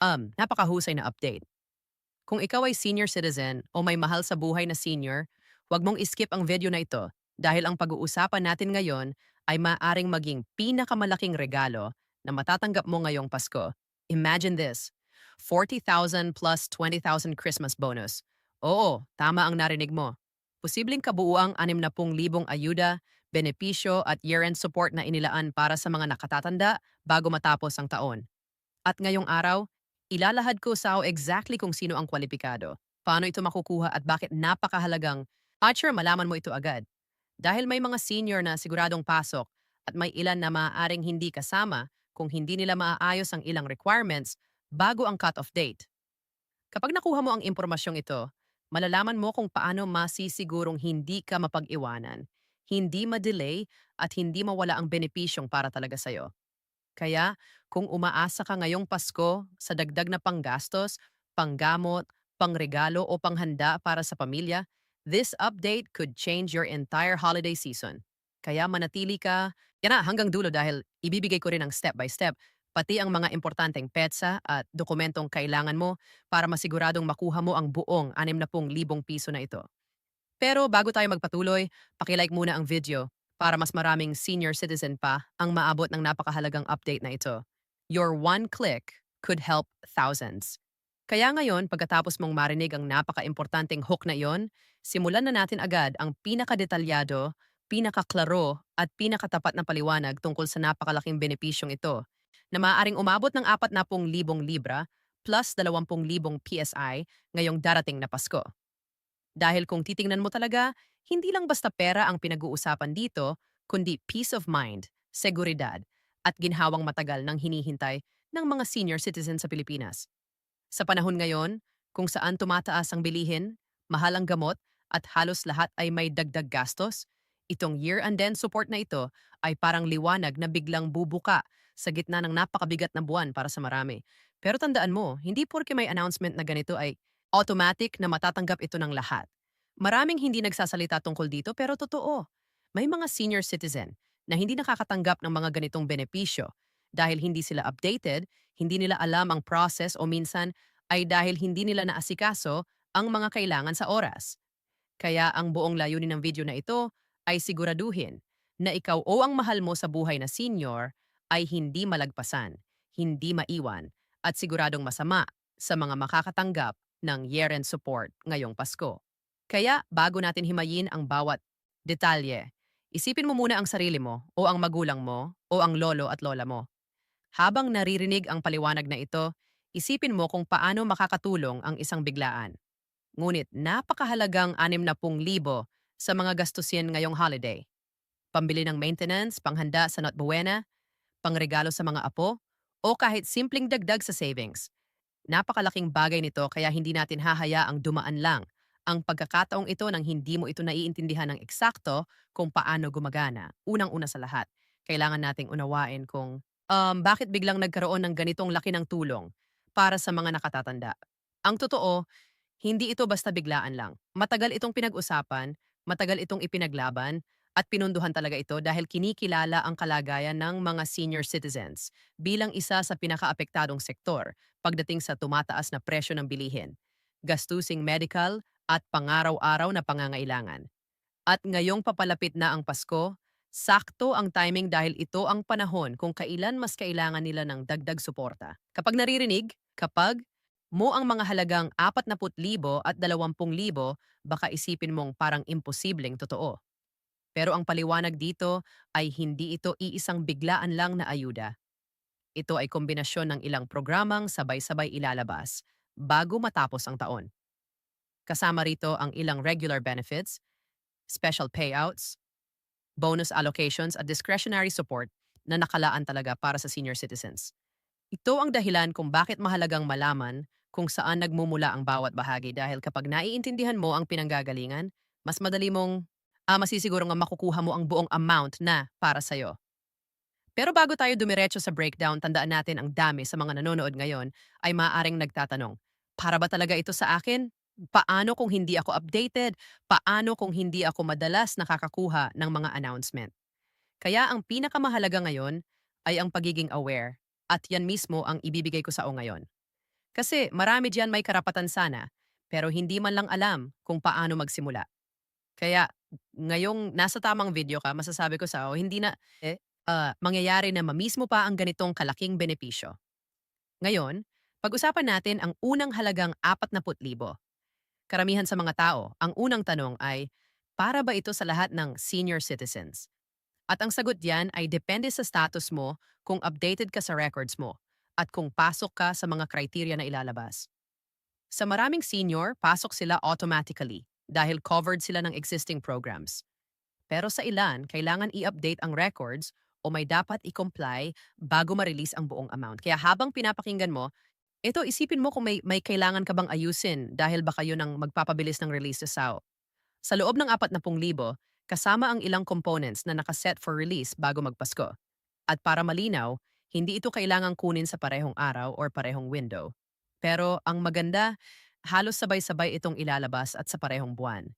Um, napakahusay na update. Kung ikaw ay senior citizen o may mahal sa buhay na senior, huwag mong iskip ang video na ito dahil ang pag-uusapan natin ngayon ay maaring maging pinakamalaking regalo na matatanggap mo ngayong Pasko. Imagine this, 40,000 plus 20,000 Christmas bonus. Oo, tama ang narinig mo. Posibleng kabuuang 60,000 ayuda, benepisyo at year-end support na inilaan para sa mga nakatatanda bago matapos ang taon. At ngayong araw, ilalahad ko sa exactly kung sino ang kwalipikado, paano ito makukuha at bakit napakahalagang sure malaman mo ito agad. Dahil may mga senior na siguradong pasok at may ilan na maaaring hindi kasama kung hindi nila maaayos ang ilang requirements bago ang cut-off date. Kapag nakuha mo ang impormasyong ito, malalaman mo kung paano masisigurong hindi ka mapag-iwanan, hindi ma-delay at hindi mawala ang benepisyong para talaga sa'yo. Kaya kung umaasa ka ngayong Pasko sa dagdag na panggastos, panggamot, pangregalo o panghanda para sa pamilya, this update could change your entire holiday season. Kaya manatili ka, yan na hanggang dulo dahil ibibigay ko rin ang step by step, pati ang mga importanteng petsa at dokumentong kailangan mo para masiguradong makuha mo ang buong 60,000 piso na ito. Pero bago tayo magpatuloy, pakilike muna ang video para mas maraming senior citizen pa ang maabot ng napakahalagang update na ito. Your one click could help thousands. Kaya ngayon, pagkatapos mong marinig ang napaka-importanting hook na iyon, simulan na natin agad ang pinakadetalyado, pinakaklaro at pinakatapat na paliwanag tungkol sa napakalaking benepisyong ito na maaaring umabot ng 40,000 libra plus 20,000 PSI ngayong darating na Pasko. Dahil kung titingnan mo talaga, hindi lang basta pera ang pinag-uusapan dito, kundi peace of mind, seguridad, at ginhawang matagal ng hinihintay ng mga senior citizen sa Pilipinas. Sa panahon ngayon, kung saan tumataas ang bilihin, mahal ang gamot, at halos lahat ay may dagdag gastos, itong year-and-end support na ito ay parang liwanag na biglang bubuka sa gitna ng napakabigat na buwan para sa marami. Pero tandaan mo, hindi porke may announcement na ganito ay automatic na matatanggap ito ng lahat. Maraming hindi nagsasalita tungkol dito pero totoo. May mga senior citizen na hindi nakakatanggap ng mga ganitong benepisyo dahil hindi sila updated, hindi nila alam ang process o minsan ay dahil hindi nila naasikaso ang mga kailangan sa oras. Kaya ang buong layunin ng video na ito ay siguraduhin na ikaw o ang mahal mo sa buhay na senior ay hindi malagpasan, hindi maiwan, at siguradong masama sa mga makakatanggap ng year-end support ngayong Pasko. Kaya bago natin himayin ang bawat detalye, isipin mo muna ang sarili mo o ang magulang mo o ang lolo at lola mo. Habang naririnig ang paliwanag na ito, isipin mo kung paano makakatulong ang isang biglaan. Ngunit napakahalagang 60,000 sa mga gastusin ngayong holiday. Pambili ng maintenance, panghanda sa Notbuena, pangregalo sa mga apo, o kahit simpleng dagdag sa savings. Napakalaking bagay nito kaya hindi natin hahayaang dumaan lang ang pagkakataong ito nang hindi mo ito naiintindihan ng eksakto kung paano gumagana. Unang-una sa lahat, kailangan nating unawain kung um, bakit biglang nagkaroon ng ganitong laki ng tulong para sa mga nakatatanda. Ang totoo, hindi ito basta biglaan lang. Matagal itong pinag-usapan, matagal itong ipinaglaban, at pinunduhan talaga ito dahil kinikilala ang kalagayan ng mga senior citizens bilang isa sa pinakaapektadong sektor pagdating sa tumataas na presyo ng bilihin, gastusing medical at pangaraw-araw na pangangailangan. At ngayong papalapit na ang Pasko, sakto ang timing dahil ito ang panahon kung kailan mas kailangan nila ng dagdag suporta. Kapag naririnig, kapag mo ang mga halagang 40,000 at 20,000, baka isipin mong parang imposibleng totoo. Pero ang paliwanag dito ay hindi ito iisang biglaan lang na ayuda. Ito ay kombinasyon ng ilang programang sabay-sabay ilalabas bago matapos ang taon. Kasama rito ang ilang regular benefits, special payouts, bonus allocations at discretionary support na nakalaan talaga para sa senior citizens. Ito ang dahilan kung bakit mahalagang malaman kung saan nagmumula ang bawat bahagi dahil kapag naiintindihan mo ang pinanggagalingan, mas madali mong uh, masisiguro nga makukuha mo ang buong amount na para sa'yo. Pero bago tayo dumiretso sa breakdown, tandaan natin ang dami sa mga nanonood ngayon ay maaaring nagtatanong, para ba talaga ito sa akin? Paano kung hindi ako updated? Paano kung hindi ako madalas nakakakuha ng mga announcement? Kaya ang pinakamahalaga ngayon ay ang pagiging aware at yan mismo ang ibibigay ko sa o ngayon. Kasi marami diyan may karapatan sana, pero hindi man lang alam kung paano magsimula. Kaya ngayong nasa tamang video ka, masasabi ko sa'yo, hindi na eh, ah, mangyayari na mamismo pa ang ganitong kalaking benepisyo. Ngayon, pag-usapan natin ang unang halagang 40,000. Karamihan sa mga tao, ang unang tanong ay, para ba ito sa lahat ng senior citizens? At ang sagot diyan ay depende sa status mo kung updated ka sa records mo at kung pasok ka sa mga criteria na ilalabas. Sa maraming senior, pasok sila automatically dahil covered sila ng existing programs. Pero sa ilan, kailangan i-update ang records o may dapat i-comply bago ma-release ang buong amount. Kaya habang pinapakinggan mo, ito isipin mo kung may, may kailangan ka bang ayusin dahil baka yun ang magpapabilis ng release sa SAO. Sa loob ng 40,000, kasama ang ilang components na nakaset for release bago magpasko. At para malinaw, hindi ito kailangang kunin sa parehong araw or parehong window. Pero ang maganda, halos sabay-sabay itong ilalabas at sa parehong buwan.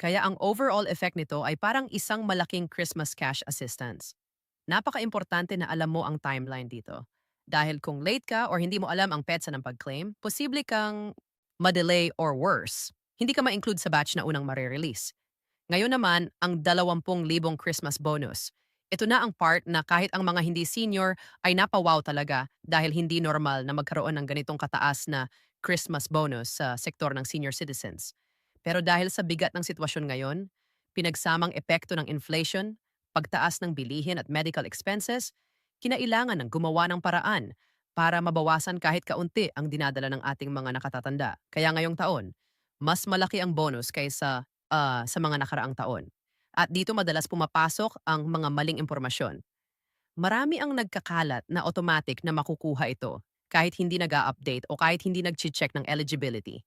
Kaya ang overall effect nito ay parang isang malaking Christmas cash assistance. Napaka-importante na alam mo ang timeline dito. Dahil kung late ka or hindi mo alam ang petsa ng pag-claim, posible kang ma-delay or worse. Hindi ka ma-include sa batch na unang marirelease. Ngayon naman, ang 20,000 Christmas bonus. Ito na ang part na kahit ang mga hindi senior ay napawaw talaga dahil hindi normal na magkaroon ng ganitong kataas na Christmas bonus sa sektor ng senior citizens. Pero dahil sa bigat ng sitwasyon ngayon, pinagsamang epekto ng inflation, pagtaas ng bilihin at medical expenses, kinailangan ng gumawa ng paraan para mabawasan kahit kaunti ang dinadala ng ating mga nakatatanda. Kaya ngayong taon, mas malaki ang bonus kaysa ah, sa mga nakaraang taon. At dito madalas pumapasok ang mga maling impormasyon. Marami ang nagkakalat na automatic na makukuha ito kahit hindi nag update o kahit hindi nag-check ng eligibility.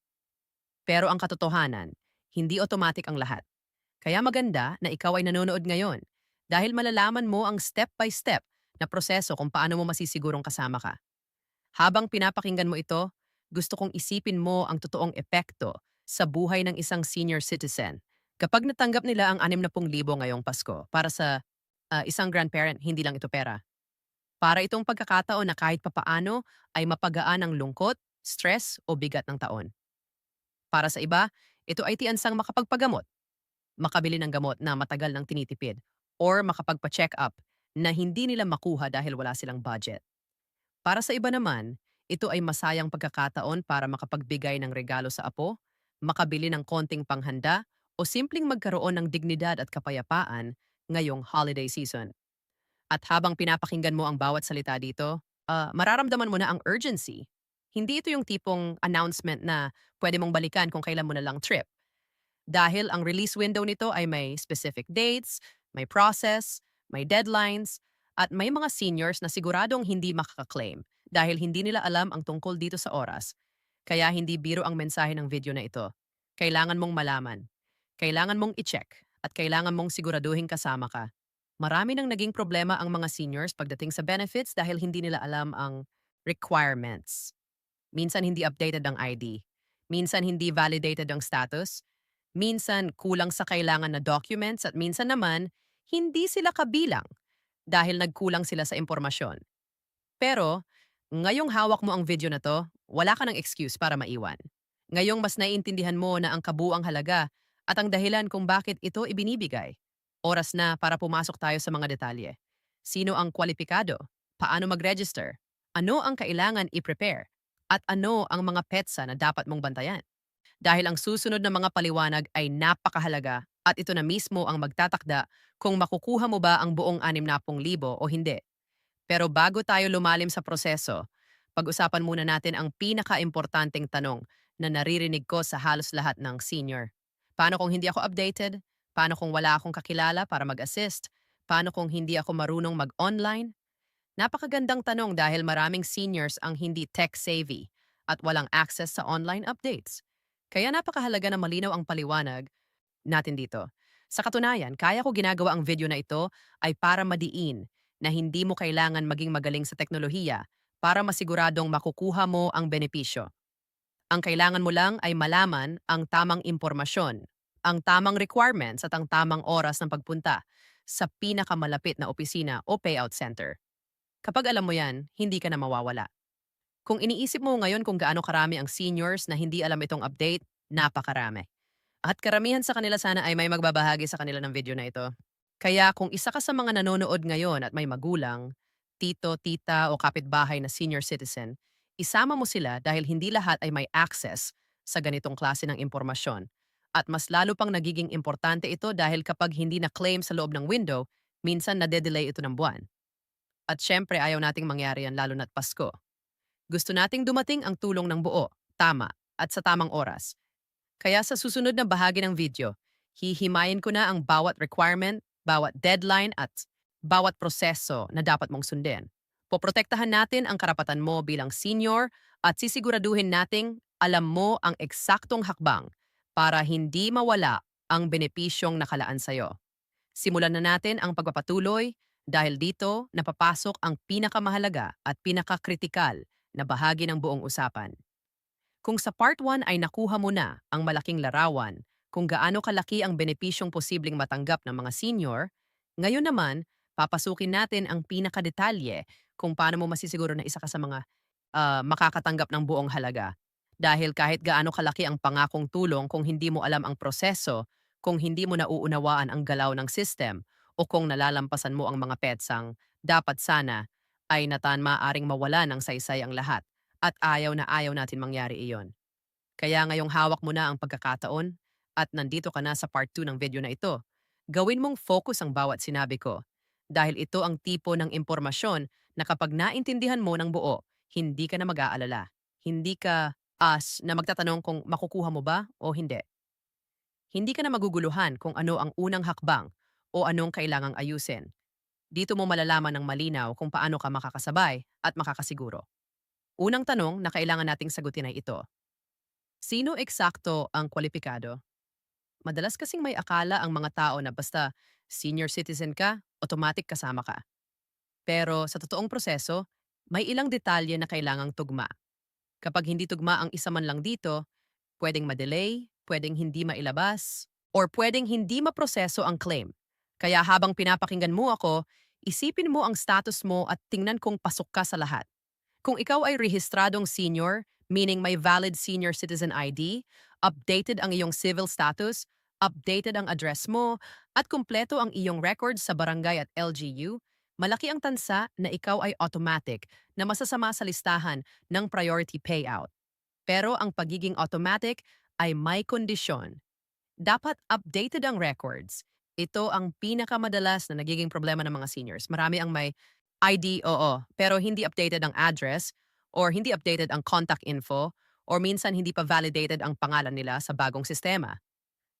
Pero ang katotohanan, hindi automatic ang lahat. Kaya maganda na ikaw ay nanonood ngayon dahil malalaman mo ang step-by-step na proseso kung paano mo masisigurong kasama ka. Habang pinapakinggan mo ito, gusto kong isipin mo ang totoong epekto sa buhay ng isang senior citizen Kapag natanggap nila ang 60,000 ngayong Pasko para sa ah, isang grandparent, hindi lang ito pera. Para itong pagkakataon na kahit papaano ay mapagaan ang lungkot, stress o bigat ng taon. Para sa iba, ito ay tiyansang makapagpagamot, makabili ng gamot na matagal nang tinitipid, or makapagpa-check up na hindi nila makuha dahil wala silang budget. Para sa iba naman, ito ay masayang pagkakataon para makapagbigay ng regalo sa apo, makabili ng konting panghanda o simpleng magkaroon ng dignidad at kapayapaan ngayong holiday season. At habang pinapakinggan mo ang bawat salita dito, ah, mararamdaman mo na ang urgency. Hindi ito yung tipong announcement na pwede mong balikan kung kailan mo na lang trip. Dahil ang release window nito ay may specific dates, may process, may deadlines, at may mga seniors na siguradong hindi makaka-claim dahil hindi nila alam ang tungkol dito sa oras. Kaya hindi biro ang mensahe ng video na ito. Kailangan mong malaman kailangan mong i-check at kailangan mong siguraduhin kasama ka. Marami nang naging problema ang mga seniors pagdating sa benefits dahil hindi nila alam ang requirements. Minsan hindi updated ang ID. Minsan hindi validated ang status. Minsan kulang sa kailangan na documents at minsan naman hindi sila kabilang dahil nagkulang sila sa impormasyon. Pero ngayong hawak mo ang video na to, wala ka ng excuse para maiwan. Ngayong mas naiintindihan mo na ang kabuang halaga at ang dahilan kung bakit ito ibinibigay. Oras na para pumasok tayo sa mga detalye. Sino ang kwalipikado? Paano mag-register? Ano ang kailangan i-prepare? At ano ang mga petsa na dapat mong bantayan? Dahil ang susunod na mga paliwanag ay napakahalaga at ito na mismo ang magtatakda kung makukuha mo ba ang buong 60,000 o hindi. Pero bago tayo lumalim sa proseso, pag-usapan muna natin ang pinaka-importanteng tanong na naririnig ko sa halos lahat ng senior Paano kung hindi ako updated? Paano kung wala akong kakilala para mag-assist? Paano kung hindi ako marunong mag-online? Napakagandang tanong dahil maraming seniors ang hindi tech-savvy at walang access sa online updates. Kaya napakahalaga na malinaw ang paliwanag natin dito. Sa katunayan, kaya ko ginagawa ang video na ito ay para madiin na hindi mo kailangan maging magaling sa teknolohiya para masiguradong makukuha mo ang benepisyo. Ang kailangan mo lang ay malaman ang tamang impormasyon, ang tamang requirements at ang tamang oras ng pagpunta sa pinakamalapit na opisina o payout center. Kapag alam mo yan, hindi ka na mawawala. Kung iniisip mo ngayon kung gaano karami ang seniors na hindi alam itong update, napakarami. At karamihan sa kanila sana ay may magbabahagi sa kanila ng video na ito. Kaya kung isa ka sa mga nanonood ngayon at may magulang, tito, tita o kapitbahay na senior citizen, isama mo sila dahil hindi lahat ay may access sa ganitong klase ng impormasyon. At mas lalo pang nagiging importante ito dahil kapag hindi na-claim sa loob ng window, minsan nade-delay ito ng buwan. At syempre ayaw nating mangyari yan lalo na't Pasko. Gusto nating dumating ang tulong ng buo, tama, at sa tamang oras. Kaya sa susunod na bahagi ng video, hihimayin ko na ang bawat requirement, bawat deadline at bawat proseso na dapat mong sundin. Poprotektahan natin ang karapatan mo bilang senior at sisiguraduhin nating alam mo ang eksaktong hakbang para hindi mawala ang benepisyong nakalaan sa'yo. Simulan na natin ang pagpapatuloy dahil dito napapasok ang pinakamahalaga at pinakakritikal na bahagi ng buong usapan. Kung sa part 1 ay nakuha mo na ang malaking larawan kung gaano kalaki ang benepisyong posibleng matanggap ng mga senior, ngayon naman, papasukin natin ang pinakadetalye kung paano mo masisiguro na isa ka sa mga ah, makakatanggap ng buong halaga. Dahil kahit gaano kalaki ang pangakong tulong kung hindi mo alam ang proseso, kung hindi mo nauunawaan ang galaw ng system, o kung nalalampasan mo ang mga petsang, dapat sana ay natan maaring mawala ng saysay ang lahat at ayaw na ayaw natin mangyari iyon. Kaya ngayong hawak mo na ang pagkakataon at nandito ka na sa part 2 ng video na ito, gawin mong focus ang bawat sinabi ko dahil ito ang tipo ng impormasyon na kapag naintindihan mo ng buo, hindi ka na mag-aalala. Hindi ka as na magtatanong kung makukuha mo ba o hindi. Hindi ka na maguguluhan kung ano ang unang hakbang o anong kailangang ayusin. Dito mo malalaman ng malinaw kung paano ka makakasabay at makakasiguro. Unang tanong na kailangan nating sagutin ay ito. Sino eksakto ang kwalipikado? Madalas kasing may akala ang mga tao na basta senior citizen ka, automatic kasama ka. Pero sa totoong proseso, may ilang detalye na kailangang tugma. Kapag hindi tugma ang isa man lang dito, pwedeng madelay, pwedeng hindi mailabas, or pwedeng hindi maproseso ang claim. Kaya habang pinapakinggan mo ako, isipin mo ang status mo at tingnan kung pasok ka sa lahat. Kung ikaw ay rehistradong senior, meaning may valid senior citizen ID, updated ang iyong civil status, updated ang address mo, at kumpleto ang iyong records sa barangay at LGU, malaki ang tansa na ikaw ay automatic na masasama sa listahan ng priority payout. Pero ang pagiging automatic ay may kondisyon. Dapat updated ang records. Ito ang pinakamadalas na nagiging problema ng mga seniors. Marami ang may ID, oo, pero hindi updated ang address or hindi updated ang contact info or minsan hindi pa validated ang pangalan nila sa bagong sistema.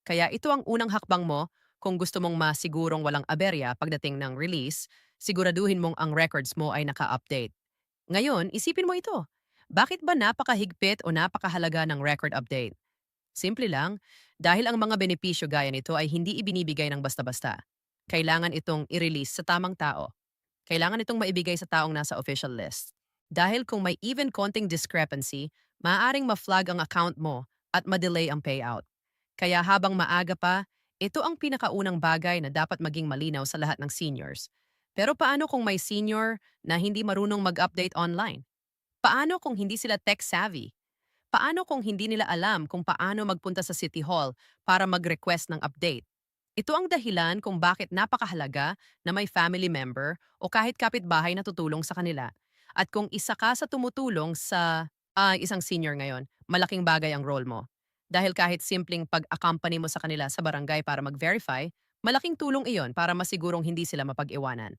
Kaya ito ang unang hakbang mo kung gusto mong masigurong walang aberya pagdating ng release, siguraduhin mong ang records mo ay naka-update. Ngayon, isipin mo ito. Bakit ba napakahigpit o napakahalaga ng record update? Simple lang, dahil ang mga benepisyo gaya nito ay hindi ibinibigay ng basta-basta. Kailangan itong i-release sa tamang tao. Kailangan itong maibigay sa taong nasa official list. Dahil kung may even konting discrepancy, maaaring ma-flag ang account mo at ma-delay ang payout. Kaya habang maaga pa, ito ang pinakaunang bagay na dapat maging malinaw sa lahat ng seniors. Pero paano kung may senior na hindi marunong mag-update online? Paano kung hindi sila tech-savvy? Paano kung hindi nila alam kung paano magpunta sa City Hall para mag-request ng update? Ito ang dahilan kung bakit napakahalaga na may family member o kahit kapitbahay na tutulong sa kanila. At kung isa ka sa tumutulong sa ah, isang senior ngayon, malaking bagay ang role mo. Dahil kahit simpleng pag-accompany mo sa kanila sa barangay para mag-verify, malaking tulong iyon para masigurong hindi sila mapag-iwanan.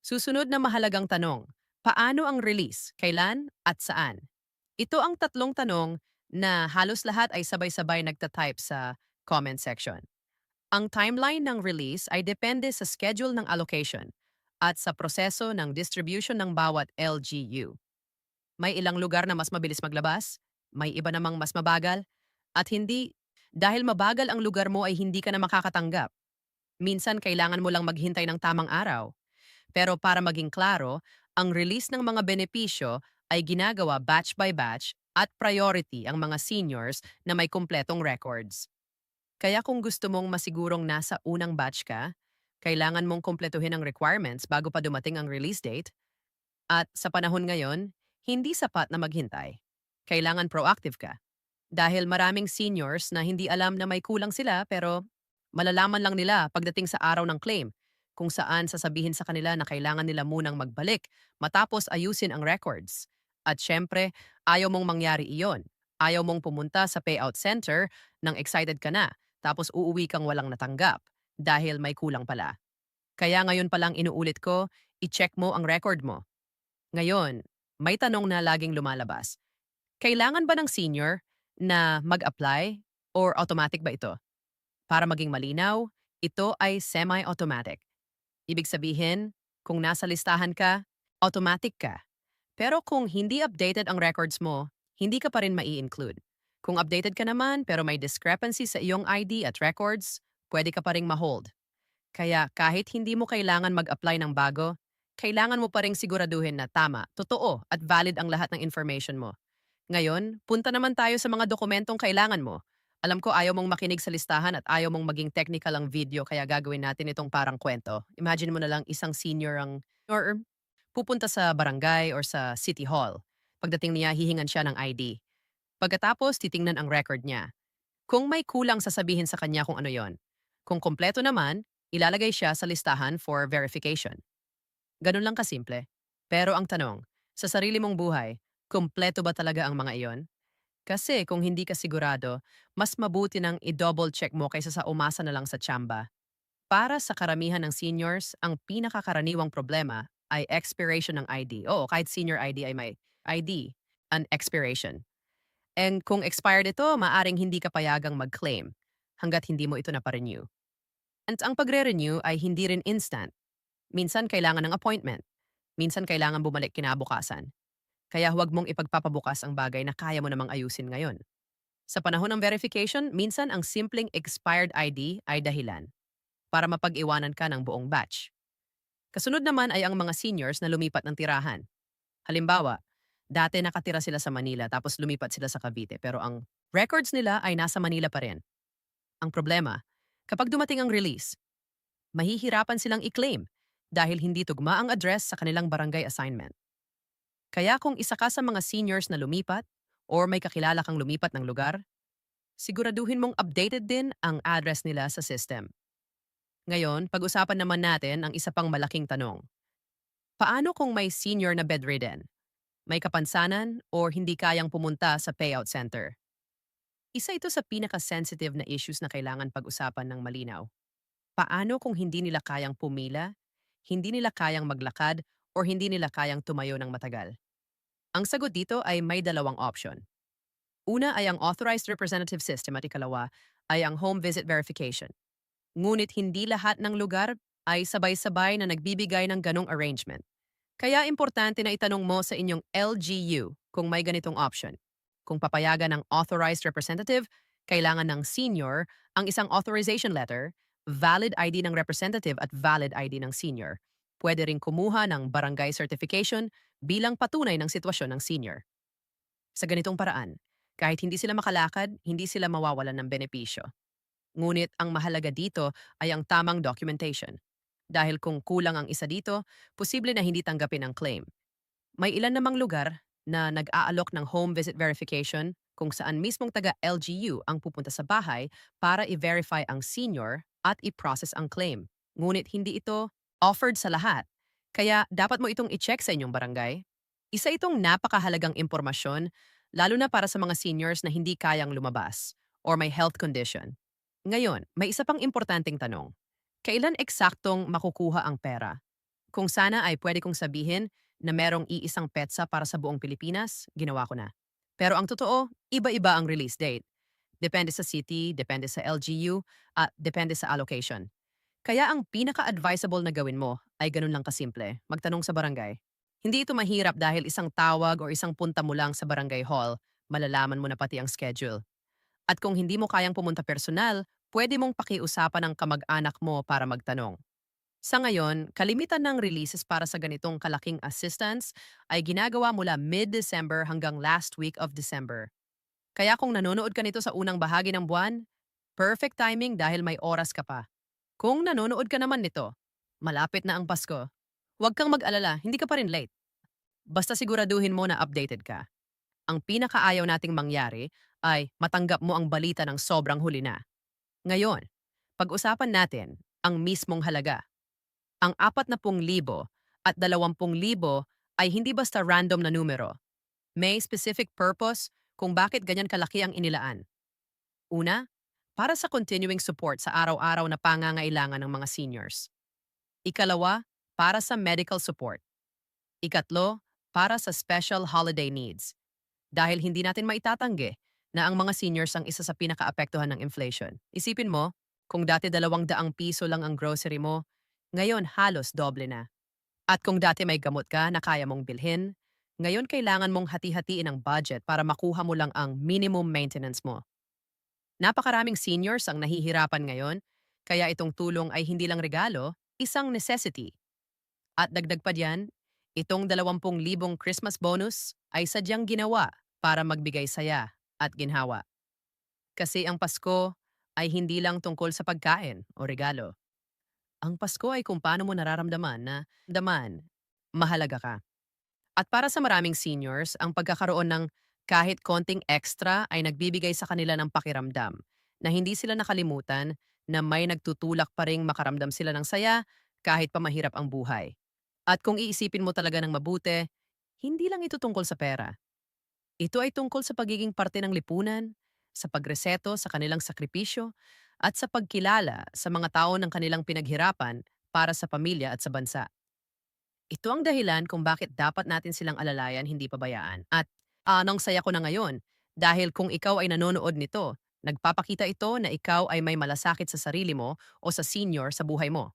Susunod na mahalagang tanong, paano ang release, kailan at saan? Ito ang tatlong tanong na halos lahat ay sabay-sabay nagtatype sa comment section. Ang timeline ng release ay depende sa schedule ng allocation at sa proseso ng distribution ng bawat LGU. May ilang lugar na mas mabilis maglabas, may iba namang mas mabagal, at hindi dahil mabagal ang lugar mo ay hindi ka na makakatanggap. Minsan kailangan mo lang maghintay ng tamang araw. Pero para maging klaro, ang release ng mga benepisyo ay ginagawa batch by batch at priority ang mga seniors na may kumpletong records. Kaya kung gusto mong masigurong nasa unang batch ka, kailangan mong kumpletuhin ang requirements bago pa dumating ang release date. At sa panahon ngayon, Hindi sapat na maghintay. Kailangan proactive ka. Dahil maraming seniors na hindi alam na may kulang sila pero malalaman lang nila pagdating sa araw ng claim kung saan sasabihin sa kanila na kailangan nila munang magbalik matapos ayusin ang records. At syempre, ayaw mong mangyari iyon. Ayaw mong pumunta sa payout center nang excited ka na tapos uuwi kang walang natanggap dahil may kulang pala. Kaya ngayon palang inuulit ko, i-check mo ang record mo. Ngayon, may tanong na laging lumalabas. Kailangan ba ng senior na mag-apply or automatic ba ito? Para maging malinaw, ito ay semi-automatic. Ibig sabihin, kung nasa listahan ka, automatic ka. Pero kung hindi updated ang records mo, hindi ka pa rin mai-include. Kung updated ka naman pero may discrepancy sa iyong ID at records, pwede ka pa ring ma-hold. Kaya kahit hindi mo kailangan mag-apply ng bago, kailangan mo pa ring siguraduhin na tama, totoo at valid ang lahat ng information mo. Ngayon, punta naman tayo sa mga dokumentong kailangan mo. Alam ko ayaw mong makinig sa listahan at ayaw mong maging technical ang video kaya gagawin natin itong parang kwento. Imagine mo na lang isang senior ang or pupunta sa barangay or sa city hall. Pagdating niya, hihingan siya ng ID. Pagkatapos, titingnan ang record niya. Kung may kulang, sasabihin sa kanya kung ano yon. Kung kompleto naman, ilalagay siya sa listahan for verification. Ganun lang kasimple. Pero ang tanong, sa sarili mong buhay, kumpleto ba talaga ang mga iyon? Kasi kung hindi ka sigurado, mas mabuti nang i-double check mo kaysa sa umasa na lang sa tsamba. Para sa karamihan ng seniors, ang pinakakaraniwang problema ay expiration ng ID. Oo, kahit senior ID ay may ID, an expiration. And kung expired ito, maaring hindi ka payagang mag-claim hanggat hindi mo ito na-renew. And ang pagre-renew ay hindi rin instant. Minsan kailangan ng appointment. Minsan kailangan bumalik kinabukasan. Kaya huwag mong ipagpapabukas ang bagay na kaya mo namang ayusin ngayon. Sa panahon ng verification, minsan ang simpleng expired ID ay dahilan para mapag-iwanan ka ng buong batch. Kasunod naman ay ang mga seniors na lumipat ng tirahan. Halimbawa, dati nakatira sila sa Manila tapos lumipat sila sa Cavite pero ang records nila ay nasa Manila pa rin. Ang problema, kapag dumating ang release, mahihirapan silang i-claim dahil hindi tugma ang address sa kanilang barangay assignment. Kaya kung isa ka sa mga seniors na lumipat or may kakilala kang lumipat ng lugar, siguraduhin mong updated din ang address nila sa system. Ngayon, pag-usapan naman natin ang isa pang malaking tanong. Paano kung may senior na bedridden? May kapansanan or hindi kayang pumunta sa payout center? Isa ito sa pinaka-sensitive na issues na kailangan pag-usapan ng malinaw. Paano kung hindi nila kayang pumila, hindi nila kayang maglakad, or hindi nila kayang tumayo ng matagal? Ang sagot dito ay may dalawang option. Una ay ang Authorized Representative System at ikalawa ay ang Home Visit Verification. Ngunit hindi lahat ng lugar ay sabay-sabay na nagbibigay ng ganong arrangement. Kaya importante na itanong mo sa inyong LGU kung may ganitong option. Kung papayagan ng Authorized Representative, kailangan ng senior ang isang authorization letter, valid ID ng representative at valid ID ng senior. Pwede ring kumuha ng barangay certification bilang patunay ng sitwasyon ng senior. Sa ganitong paraan, kahit hindi sila makalakad, hindi sila mawawalan ng benepisyo. Ngunit ang mahalaga dito ay ang tamang documentation. Dahil kung kulang ang isa dito, posible na hindi tanggapin ang claim. May ilan namang lugar na nag-aalok ng home visit verification kung saan mismong taga-LGU ang pupunta sa bahay para i-verify ang senior at i-process ang claim. Ngunit hindi ito offered sa lahat kaya dapat mo itong i-check sa inyong barangay. Isa itong napakahalagang impormasyon, lalo na para sa mga seniors na hindi kayang lumabas or may health condition. Ngayon, may isa pang importanteng tanong. Kailan eksaktong makukuha ang pera? Kung sana ay pwede kong sabihin na merong iisang petsa para sa buong Pilipinas, ginawa ko na. Pero ang totoo, iba-iba ang release date. Depende sa city, depende sa LGU, at depende sa allocation. Kaya ang pinaka-advisable na gawin mo ay ganun lang kasimple, magtanong sa barangay. Hindi ito mahirap dahil isang tawag o isang punta mo lang sa barangay hall, malalaman mo na pati ang schedule. At kung hindi mo kayang pumunta personal, pwede mong pakiusapan ng kamag-anak mo para magtanong. Sa ngayon, kalimitan ng releases para sa ganitong kalaking assistance ay ginagawa mula mid-December hanggang last week of December. Kaya kung nanonood ka nito sa unang bahagi ng buwan, perfect timing dahil may oras ka pa. Kung nanonood ka naman nito, malapit na ang Pasko. Huwag kang mag-alala, hindi ka pa rin late. Basta siguraduhin mo na updated ka. Ang pinakaayaw nating mangyari ay matanggap mo ang balita ng sobrang huli na. Ngayon, pag-usapan natin ang mismong halaga. Ang 40,000 at 20,000 ay hindi basta random na numero. May specific purpose kung bakit ganyan kalaki ang inilaan. Una, para sa continuing support sa araw-araw na pangangailangan ng mga seniors. Ikalawa, para sa medical support. Ikatlo, para sa special holiday needs. Dahil hindi natin maitatanggi na ang mga seniors ang isa sa pinakaapektuhan ng inflation. Isipin mo, kung dati dalawang daang piso lang ang grocery mo, ngayon halos doble na. At kung dati may gamot ka na kaya mong bilhin, ngayon kailangan mong hati-hatiin ang budget para makuha mo lang ang minimum maintenance mo. Napakaraming seniors ang nahihirapan ngayon, kaya itong tulong ay hindi lang regalo, isang necessity. At dagdag pa diyan, itong 20,000 Christmas bonus ay sadyang ginawa para magbigay saya at ginhawa. Kasi ang Pasko ay hindi lang tungkol sa pagkain o regalo. Ang Pasko ay kung paano mo nararamdaman na daman, mahalaga ka. At para sa maraming seniors, ang pagkakaroon ng kahit konting extra ay nagbibigay sa kanila ng pakiramdam na hindi sila nakalimutan na may nagtutulak pa ring makaramdam sila ng saya kahit pa mahirap ang buhay. At kung iisipin mo talaga ng mabuti, hindi lang ito tungkol sa pera. Ito ay tungkol sa pagiging parte ng lipunan, sa pagreseto sa kanilang sakripisyo, at sa pagkilala sa mga tao ng kanilang pinaghirapan para sa pamilya at sa bansa. Ito ang dahilan kung bakit dapat natin silang alalayan hindi pabayaan. At anong saya ko na ngayon dahil kung ikaw ay nanonood nito, nagpapakita ito na ikaw ay may malasakit sa sarili mo o sa senior sa buhay mo.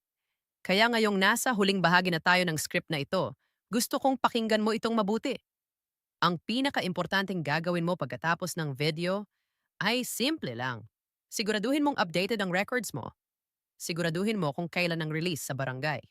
Kaya ngayong nasa huling bahagi na tayo ng script na ito, gusto kong pakinggan mo itong mabuti. Ang pinaka-importanting gagawin mo pagkatapos ng video ay simple lang. Siguraduhin mong updated ang records mo. Siguraduhin mo kung kailan ang release sa barangay.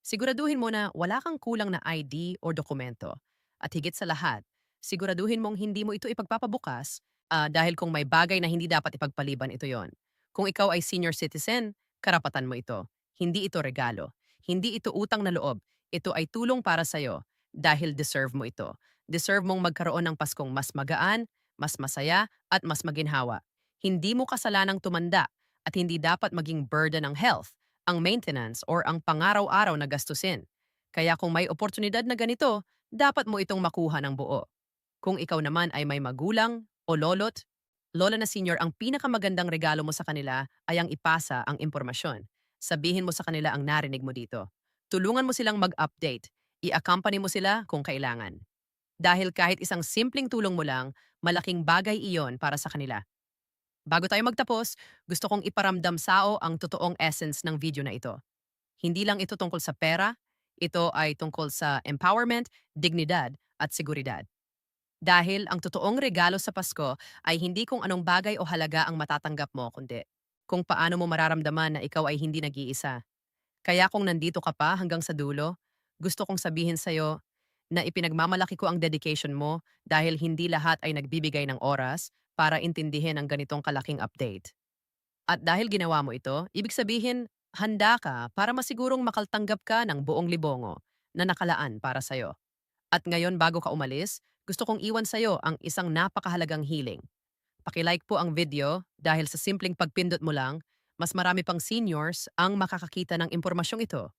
Siguraduhin mo na wala kang kulang na ID o dokumento. At higit sa lahat, siguraduhin mong hindi mo ito ipagpapabukas ah, dahil kung may bagay na hindi dapat ipagpaliban ito yon. Kung ikaw ay senior citizen, karapatan mo ito. Hindi ito regalo. Hindi ito utang na loob. Ito ay tulong para sa'yo dahil deserve mo ito. Deserve mong magkaroon ng Paskong mas magaan, mas masaya, at mas maginhawa. Hindi mo kasalanang tumanda at hindi dapat maging burden ng health ang maintenance or ang pangaraw-araw na gastusin. Kaya kung may oportunidad na ganito, dapat mo itong makuha ng buo. Kung ikaw naman ay may magulang o lolot, lola na senior, ang pinakamagandang regalo mo sa kanila ay ang ipasa ang impormasyon. Sabihin mo sa kanila ang narinig mo dito. Tulungan mo silang mag-update. I-accompany mo sila kung kailangan. Dahil kahit isang simpleng tulong mo lang, malaking bagay iyon para sa kanila. Bago tayo magtapos, gusto kong iparamdam sao ang totoong essence ng video na ito. Hindi lang ito tungkol sa pera, ito ay tungkol sa empowerment, dignidad at seguridad. Dahil ang totoong regalo sa Pasko ay hindi kung anong bagay o halaga ang matatanggap mo, kundi kung paano mo mararamdaman na ikaw ay hindi nag-iisa. Kaya kung nandito ka pa hanggang sa dulo, gusto kong sabihin sa'yo na ipinagmamalaki ko ang dedication mo dahil hindi lahat ay nagbibigay ng oras para intindihin ang ganitong kalaking update. At dahil ginawa mo ito, ibig sabihin, handa ka para masigurong makaltanggap ka ng buong libongo na nakalaan para sa'yo. At ngayon bago ka umalis, gusto kong iwan sa'yo ang isang napakahalagang healing. Pakilike po ang video dahil sa simpleng pagpindot mo lang, mas marami pang seniors ang makakakita ng impormasyong ito.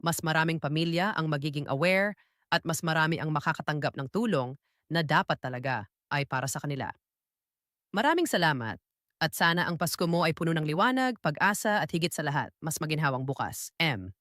Mas maraming pamilya ang magiging aware at mas marami ang makakatanggap ng tulong na dapat talaga ay para sa kanila. Maraming salamat at sana ang Pasko mo ay puno ng liwanag, pag-asa at higit sa lahat, mas maginhawang bukas. M.